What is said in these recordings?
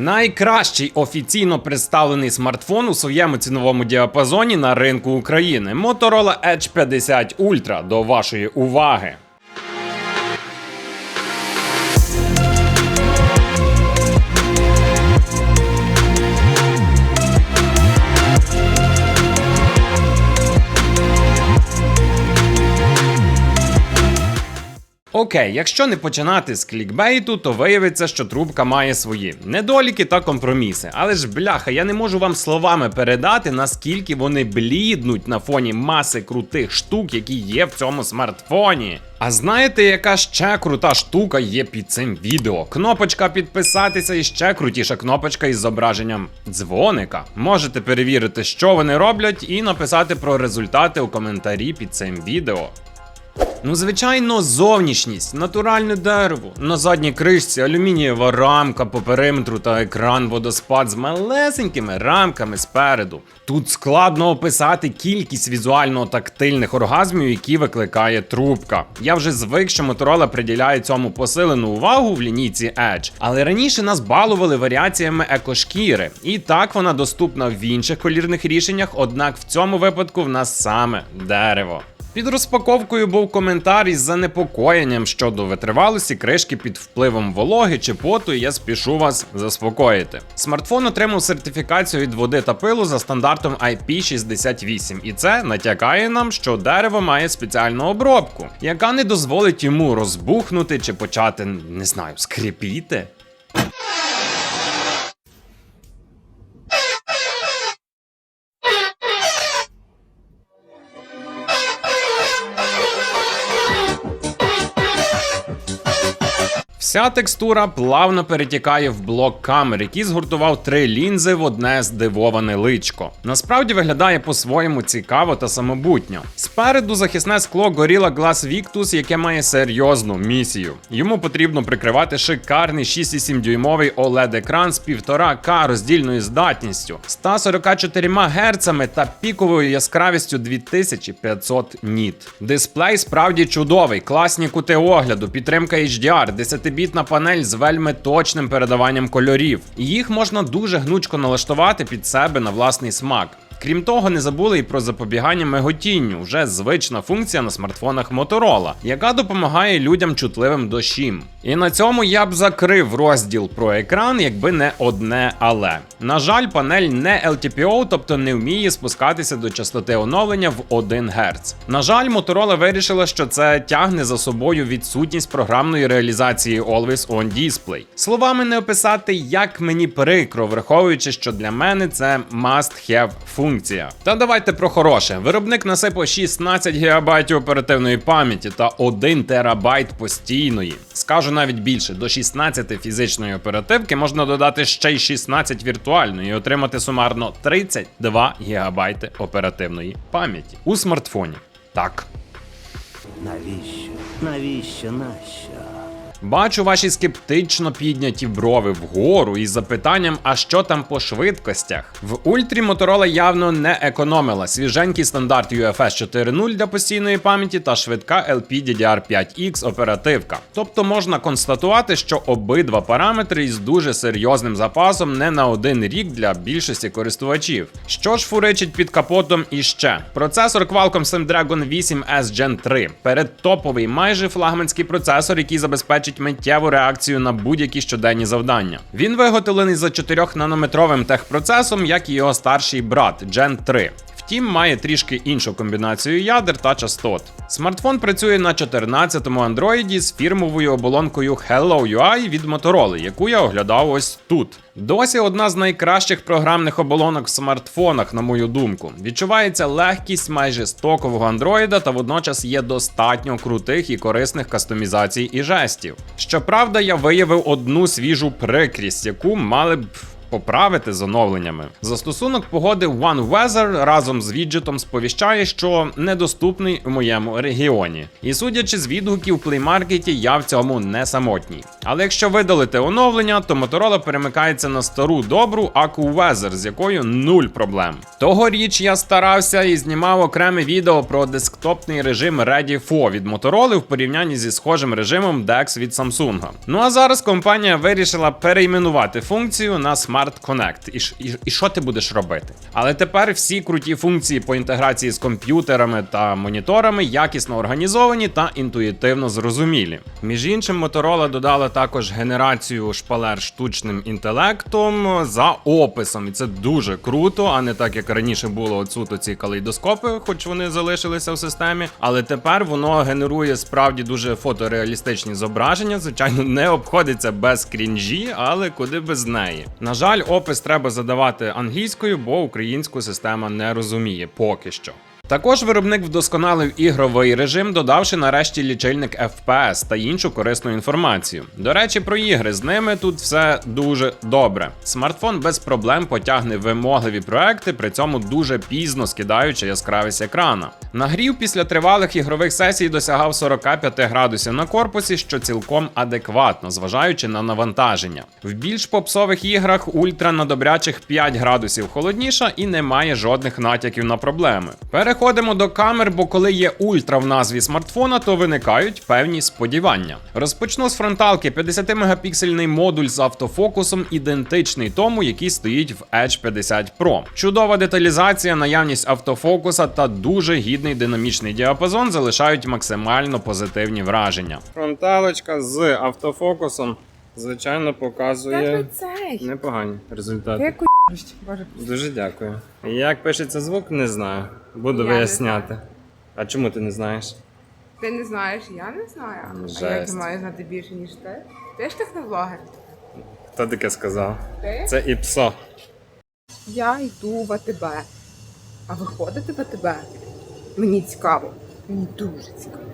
Найкращий офіційно представлений смартфон у своєму ціновому діапазоні на ринку України Motorola Edge 50 Ultra до вашої уваги. Окей, якщо не починати з клікбейту, то виявиться, що трубка має свої недоліки та компроміси. Але ж бляха, я не можу вам словами передати, наскільки вони бліднуть на фоні маси крутих штук, які є в цьому смартфоні. А знаєте, яка ще крута штука є під цим відео? Кнопочка підписатися і ще крутіша кнопочка із зображенням дзвоника. Можете перевірити, що вони роблять, і написати про результати у коментарі під цим відео. Ну, звичайно, зовнішність, натуральне дерево. На задній кришці алюмінієва рамка по периметру та екран водоспад з малесенькими рамками спереду. Тут складно описати кількість візуально-тактильних оргазмів, які викликає трубка. Я вже звик, що Motorola приділяє цьому посилену увагу в лінійці Edge, але раніше нас балували варіаціями екошкіри, і так вона доступна в інших колірних рішеннях, однак в цьому випадку в нас саме дерево. Під розпаковкою був коментар із занепокоєнням щодо витривалості кришки під впливом вологи чи поту, і я спішу вас заспокоїти. Смартфон отримав сертифікацію від води та пилу за стандартом IP68, і це натякає нам, що дерево має спеціальну обробку, яка не дозволить йому розбухнути чи почати, не знаю, скрипіти. Вся текстура плавно перетікає в блок камер, який згуртував три лінзи в одне здивоване личко. Насправді виглядає по-своєму цікаво та самобутньо. Спереду захисне скло Gorilla Glass Victus, яке має серйозну місію. Йому потрібно прикривати шикарний 6,7 дюймовий oled екран з 1,5К роздільною здатністю, 144 Гц та піковою яскравістю 2500 ніт. Дисплей справді чудовий, класні кути огляду, підтримка HDR, 10-бітна панель з вельми точним передаванням кольорів. Їх можна дуже гнучко налаштувати під себе на власний смак. Крім того, не забули і про запобігання миготінню, вже звична функція на смартфонах Motorola, яка допомагає людям чутливим до. І на цьому я б закрив розділ про екран, якби не одне але. На жаль, панель не LTPO, тобто не вміє спускатися до частоти оновлення в 1 Гц. На жаль, Motorola вирішила, що це тягне за собою відсутність програмної реалізації Always On Display. Словами не описати, як мені прикро, враховуючи, що для мене це must-have функція. Та давайте про хороше. Виробник насипав 16 ГБ оперативної пам'яті та 1 ТБ постійної. Скажу навіть більше, до 16 фізичної оперативки можна додати ще й 16 віртуальної і отримати сумарно 32 ГБ оперативної пам'яті у смартфоні. Так. Навіщо? Навіщо? Нащо? Бачу ваші скептично підняті брови вгору із запитанням, а що там по швидкостях? В ультрі Motorola явно не економила свіженький стандарт UFS 4.0 для постійної пам'яті та швидка LPDDR5X оперативка. Тобто можна констатувати, що обидва параметри із дуже серйозним запасом не на один рік для більшості користувачів. Що ж фуричить під капотом іще? Процесор Qualcomm Snapdragon 8S Gen 3 передтоповий майже флагманський процесор, який забезпечить миттєву реакцію на будь-які щоденні завдання. Він виготовлений за 4-нанометровим техпроцесом, як і його старший брат Gen 3. Втім, має трішки іншу комбінацію ядер та частот. Смартфон працює на 14-му Android з фірмовою оболонкою Hello UI від Motorola, яку я оглядав ось тут. Досі одна з найкращих програмних оболонок в смартфонах, на мою думку. Відчувається легкість майже стокового андроїда, та водночас є достатньо крутих і корисних кастомізацій і жестів. Щоправда, я виявив одну свіжу прикрість, яку мали б поправити з оновленнями. Застосунок погоди One Weather разом з віджитом сповіщає, що недоступний у моєму регіоні. І судячи з відгуків в Market, я в цьому не самотній. Але якщо видалити оновлення, то Motorola перемикається на стару добру AccuWeather, з якою нуль проблем. Тогоріч я старався і знімав окреме відео про десктопний режим Ready For від Motorola в порівнянні зі схожим режимом DeX від Samsung. Ну а зараз компанія вирішила перейменувати функцію на Smart Connect. І, і, і що ти будеш робити? Але тепер всі круті функції по інтеграції з комп'ютерами та моніторами якісно організовані та інтуїтивно зрозумілі. Між іншим, Motorola додала також генерацію шпалер штучним інтелектом за описом, і це дуже круто, а не так як раніше було от суто ці калейдоскопи, хоч вони залишилися в системі. Але тепер воно генерує справді дуже фотореалістичні зображення. Звичайно, не обходиться без крінжі, але куди без неї. На жаль, опис треба задавати англійською, бо українську система не розуміє поки що. Також виробник вдосконалив ігровий режим, додавши нарешті лічильник FPS та іншу корисну інформацію. До речі, про ігри з ними тут все дуже добре. Смартфон без проблем потягне вимогливі проекти, при цьому дуже пізно скидаючи яскравість екрана. Нагрів після тривалих ігрових сесій досягав 45 градусів на корпусі, що цілком адекватно, зважаючи на навантаження. В більш попсових іграх ультра на добрячих 5 градусів холодніша і немає жодних натяків на проблеми. Переходимо до камер, бо коли є ультра в назві смартфона, то виникають певні сподівання. Розпочну з фронталки 50-мегапіксельний модуль з автофокусом, ідентичний тому, який стоїть в Edge 50 Pro. Чудова деталізація, наявність автофокуса та дуже гідний динамічний діапазон залишають максимально позитивні враження. Фронталочка з автофокусом, звичайно, показує непогані результати. Дуже дякую. Як пишеться звук, не знаю. Буду Я не виясняти. А чому ти не знаєш? ти не знаєш, я не знаю. А як я маю знати більше, ніж ти? Ти ж техноблогер. Хто таке сказав? Ти? Це ІПСО. Я йду в АТБ. А ви ходите в АТБ? Мені цікаво. Мені дуже цікаво.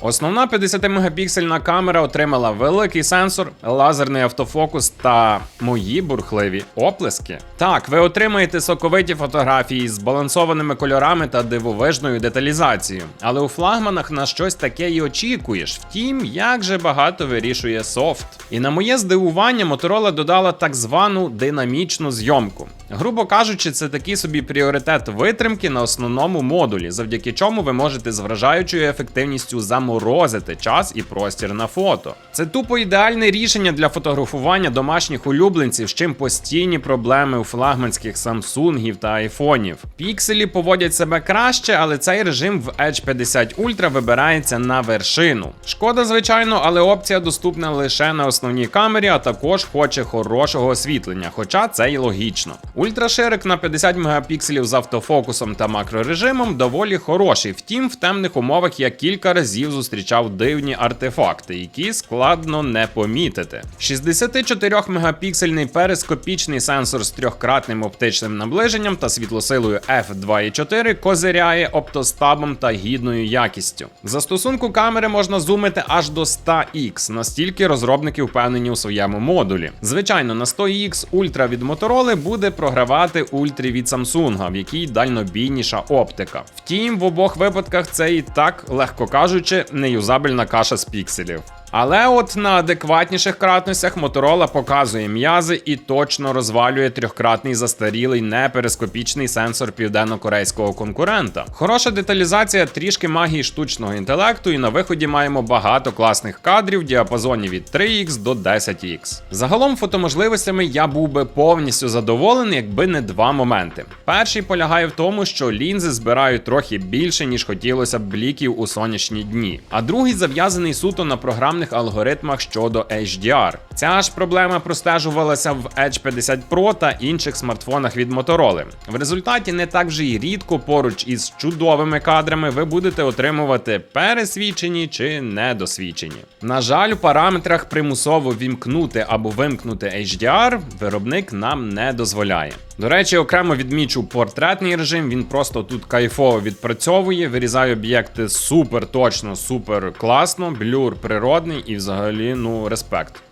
Основна 50-мегапіксельна камера отримала великий сенсор, лазерний автофокус та мої бурхливі оплески. Так, ви отримаєте соковиті фотографії з збалансованими кольорами та дивовижною деталізацією. Але у флагманах на щось таке і очікуєш. Втім, як же багато вирішує софт. І на моє здивування, Motorola додала так звану динамічну зйомку. Грубо кажучи, це такий собі пріоритет витримки на основному модулі, завдяки чому ви можете з вражаючою ефективністю заморозити час і простір на фото. Це тупо ідеальне рішення для фотографування домашніх улюбленців, з чим постійні проблеми у флагманських Самсунгів та айфонів. Пікселі поводять себе краще, але цей режим в Edge 50 Ultra вибирається на вершину. Шкода, звичайно, але опція доступна лише на основній камері, а також хоче хорошого освітлення, хоча це й логічно. Ультраширик на 50 мегапікселів з автофокусом та макрорежимом доволі хороший. Втім, в темних умовах я кілька разів зустрічав дивні артефакти, які складно не помітити. 64 мегапіксельний перископічний сенсор з трьохкратним оптичним наближенням та світлосилою f2.4 козиряє оптостабом та гідною якістю. Застосунку камери можна зумити аж до 100x, настільки розробники впевнені у своєму модулі. Звичайно, на 100x Ultra від Motorola буде програвати ультрі від Samsung, в якій дальнобійніша оптика. Втім, в обох випадках це і так, легко кажучи, неюзабельна каша з пікселів. Але от на адекватніших кратностях Motorola показує м'язи і точно розвалює трьохкратний застарілий неперископічний сенсор південно-корейського конкурента. Хороша деталізація, трішки магії штучного інтелекту, і на виході маємо багато класних кадрів в діапазоні від 3х до 10х. Загалом фотоможливостями я був би повністю задоволений, якби не два моменти. Перший полягає в тому, що лінзи збирають трохи більше, ніж хотілося б бліків у сонячні дні. А другий зав'язаний суто на програмних алгоритмах щодо HDR. Ця ж проблема простежувалася в Edge 50 Pro та інших смартфонах від Motorola. В результаті не так вже й рідко поруч із чудовими кадрами ви будете отримувати пересвідчені чи недосвідчені. На жаль, у параметрах примусово вімкнути або вимкнути HDR виробник нам не дозволяє. До речі, окремо відмічу портретний режим, він просто тут кайфово відпрацьовує, вирізає об'єкти супер точно, супер класно, блюр природний і взагалі, ну, респект.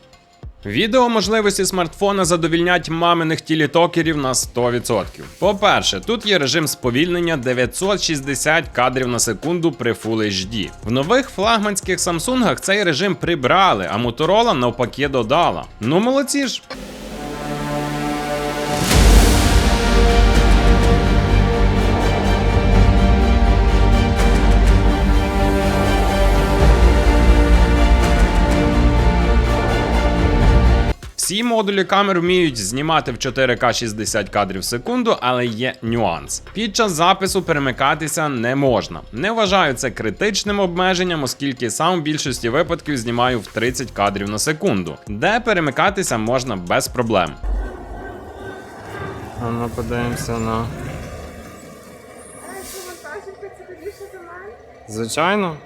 Відео можливості смартфона задовільнять маминих тілітокерів на 100%. По-перше, тут є режим сповільнення 960 кадрів на секунду при Full HD. В нових флагманських Samsung цей режим прибрали, а Motorola навпаки додала. Ну молодці ж. Всі модулі камер вміють знімати в 4К 60 кадрів в секунду, але є нюанс. Під час запису перемикатися не можна. Не вважаю це критичним обмеженням, оскільки сам в більшості випадків знімаю в 30 кадрів на секунду, де перемикатися можна без проблем. А ну подивимося на. Звичайно.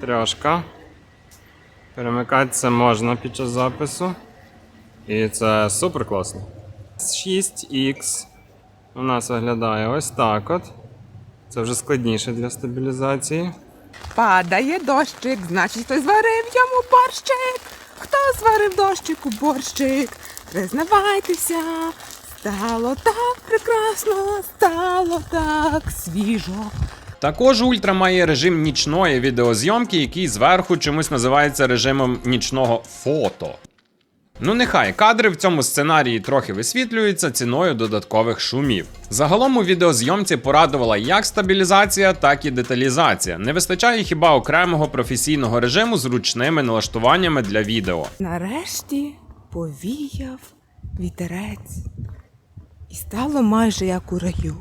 Трошка. Перемикатися можна під час запису. І це супер класно. 6X у нас виглядає ось так от. Це вже складніше для стабілізації. Падає дощик, значить хтось зварив йому борщик. Хто зварив дощику борщик? Признавайтеся, стало так прекрасно, стало так свіжо. Також Ультра має режим нічної відеозйомки, який зверху чомусь називається режимом нічного фото. Ну нехай кадри в цьому сценарії трохи висвітлюються ціною додаткових шумів. Загалом у відеозйомці порадувала як стабілізація, так і деталізація. Не вистачає хіба окремого професійного режиму з ручними налаштуваннями для відео. Нарешті повіяв вітерець. І стало майже як у раю.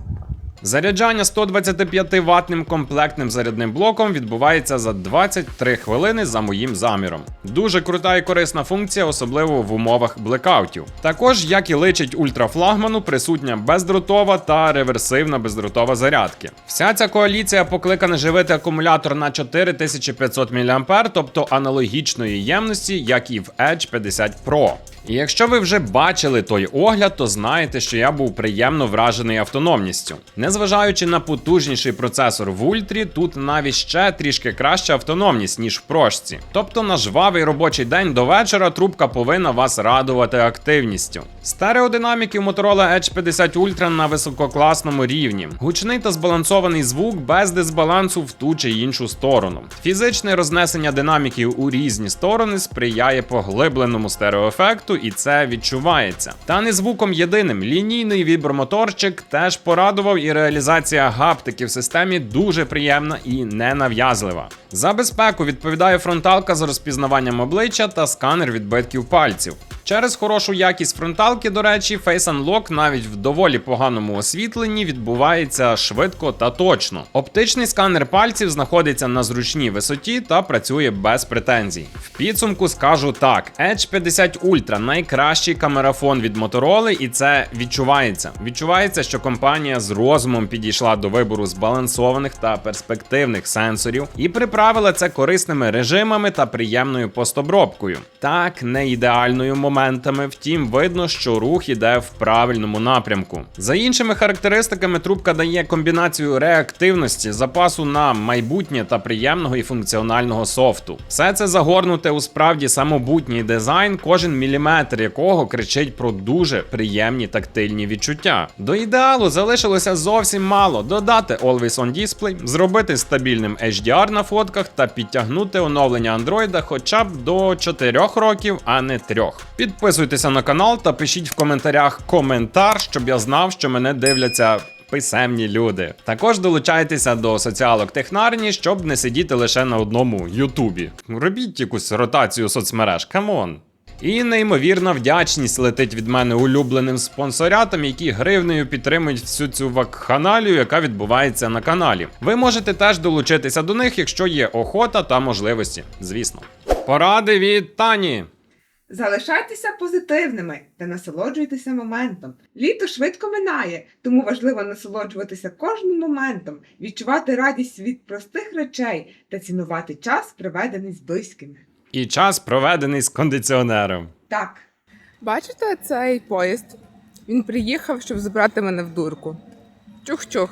Заряджання 125 ватним комплектним зарядним блоком відбувається за 23 хвилини за моїм заміром. Дуже крута і корисна функція, особливо в умовах блекаутів. Також, як і личить ультрафлагману, присутня бездротова та реверсивна бездротова зарядки. Вся ця коаліція покликана живити акумулятор на 4500 мА, тобто аналогічної ємності, як і в Edge 50 Pro. І якщо ви вже бачили той огляд, то знаєте, що я був приємно вражений автономністю. Незважаючи на потужніший процесор в ультрі, тут навіть ще трішки краща автономність, ніж в прошці. Тобто на жвавий робочий день до вечора трубка повинна вас радувати активністю. Стереодинаміки Motorola Edge 50 Ultra на висококласному рівні. Гучний та збалансований звук без дисбалансу в ту чи іншу сторону. Фізичне рознесення динаміків у різні сторони сприяє поглибленому стереоефекту, і це відчувається. Та не звуком єдиним. Лінійний вібромоторчик теж порадував, і реалізація гаптики в системі дуже приємна і ненав'язлива. За безпеку відповідає фронталка з розпізнаванням обличчя та сканер відбитків пальців. Через хорошу якість фронталки, до речі, Face Unlock навіть в доволі поганому освітленні відбувається швидко та точно. Оптичний сканер пальців знаходиться на зручній висоті та працює без претензій. В підсумку скажу так: Edge 50 Ultra найкращий камерафон від Motorola, і це відчувається. Відчувається, що компанія з розумом підійшла до вибору збалансованих та перспективних сенсорів і приправила це корисними режимами та приємною постобробкою. Так, не ідеальною моментами, втім, видно, що рух іде в правильному напрямку. За іншими характеристиками, трубка дає комбінацію реактивності, запасу на майбутнє та приємного і функціонального софту. Все це загорнуте у справді самобутній дизайн, кожен міліметр якого кричить про дуже приємні тактильні відчуття. До ідеалу залишилося зовсім мало додати Always On Display, зробити стабільним HDR на фотках та підтягнути оновлення Android хоча б до 4 років, а не 3. Підписуйтеся на канал та пишіть в коментарях коментар, щоб я знав, що мене дивляться. Писемні люди. Також долучайтеся до соціалок технарні, щоб не сидіти лише на одному Ютубі. Робіть якусь ротацію соцмереж, камон. І неймовірна вдячність летить від мене улюбленим спонсорятам, які гривнею підтримують всю цю вакханалію, яка відбувається на каналі. Ви можете теж долучитися до них, якщо є охота та можливості, звісно. Поради від Тані. Залишайтеся позитивними та насолоджуйтеся моментом. Літо швидко минає, тому важливо насолоджуватися кожним моментом, відчувати радість від простих речей та цінувати час, проведений з близькими. І час проведений з кондиціонером. Так. Бачите цей поїзд? Він приїхав, щоб забрати мене в дурку. Чух-чух.